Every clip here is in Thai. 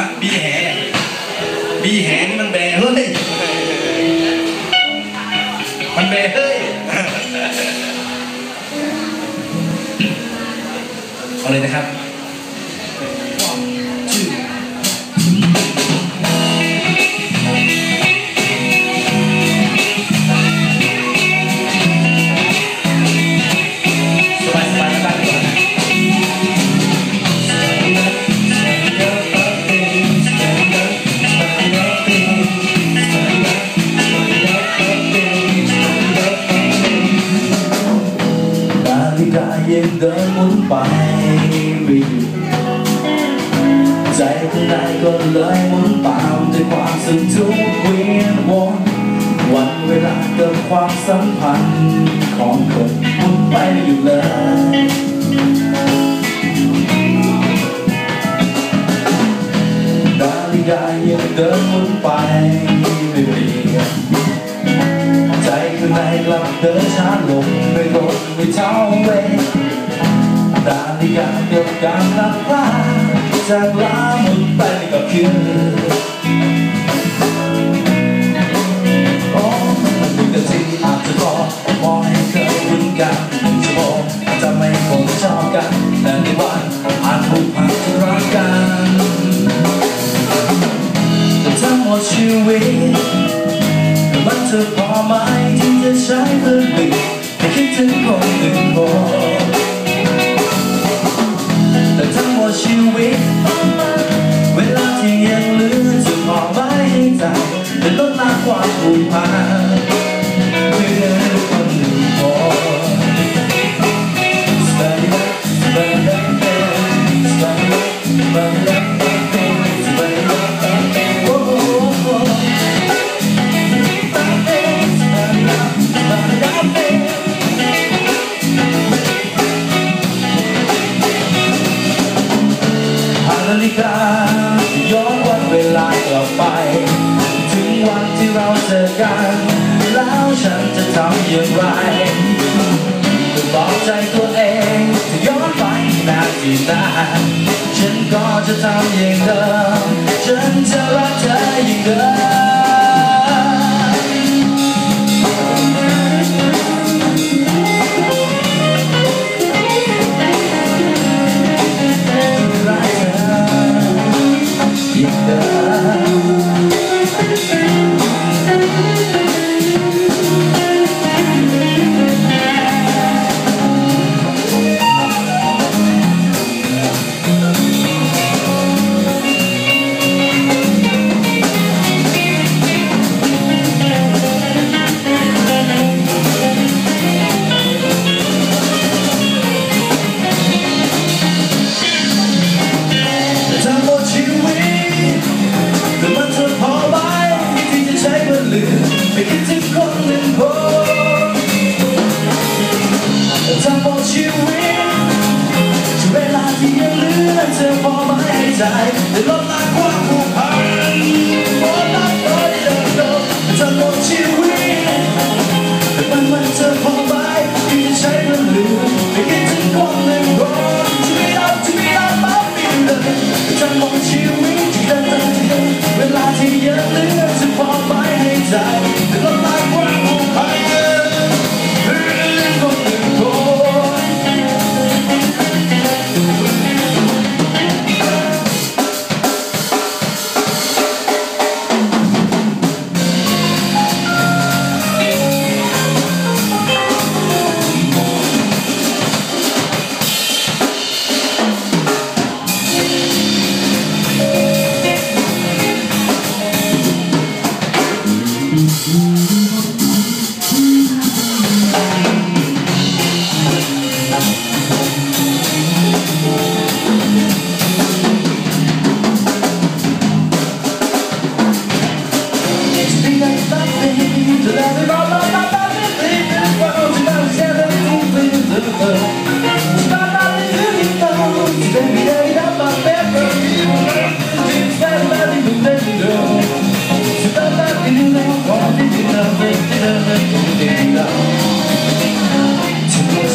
ะบีแหบีแหนี่มันแบเฮ้ย มันแบเฮ้ยเอาเลยนะครับ ไปไม่หยุดใจข้างในก็เลยหมุนตามด้วยความสุขทุกเวียนวนวันเวลาเกับความสัมพันธ์ของคนมุนไปอยู่เลยนาฬิกายังเดินมุนไปไม่เปลี่ยนใจข้างในกลับเดินช้าลงไม่ลดไม่เท่าเว นาฬิกาเกิดการนับว่าจากลาหมุนไปกับคืนโอ้มันเป็นกันที่อาจจะพอมองให้เคยคุ้นกันหนึ่งชั่วโมงอาจจะไม่คงชอบกันแต่ในวันอาจผูกพันรักกันแต่ทั้งหมดชีวิตมันจะพอไหมที่จะใช้เพื่อลืมให้คิดถึงคนหนึ่งคน ทั้งหมดชีวิตเวลาที่ยังเหลือจะพอไว้ให้ใจแต่ลดละความผูกพัน ฬิกา ย้อนวันเวลากลับไป ถึงวันที่เราเจอกัน แล้วฉันจะทำอย่างไรก็บอกใจตัวเองจะย้อนไปนาทีนั้นฉันก็จะทำอย่างเดิม ฉันจะรักเธออย่างเดิม เหลือจะพอไ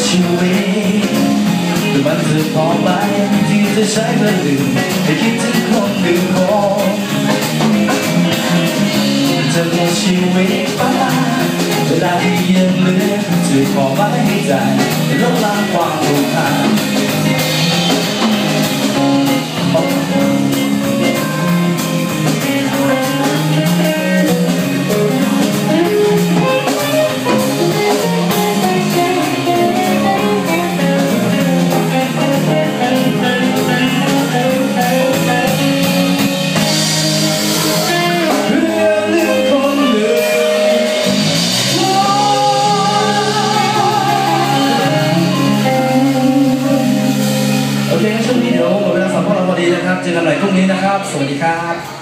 ชีวิตแต่มันจะพ chỉ với ta là yên lứa chỉ có mãi dài lúc lang quang cùng thả นี้นะครับ สวัสดีครับ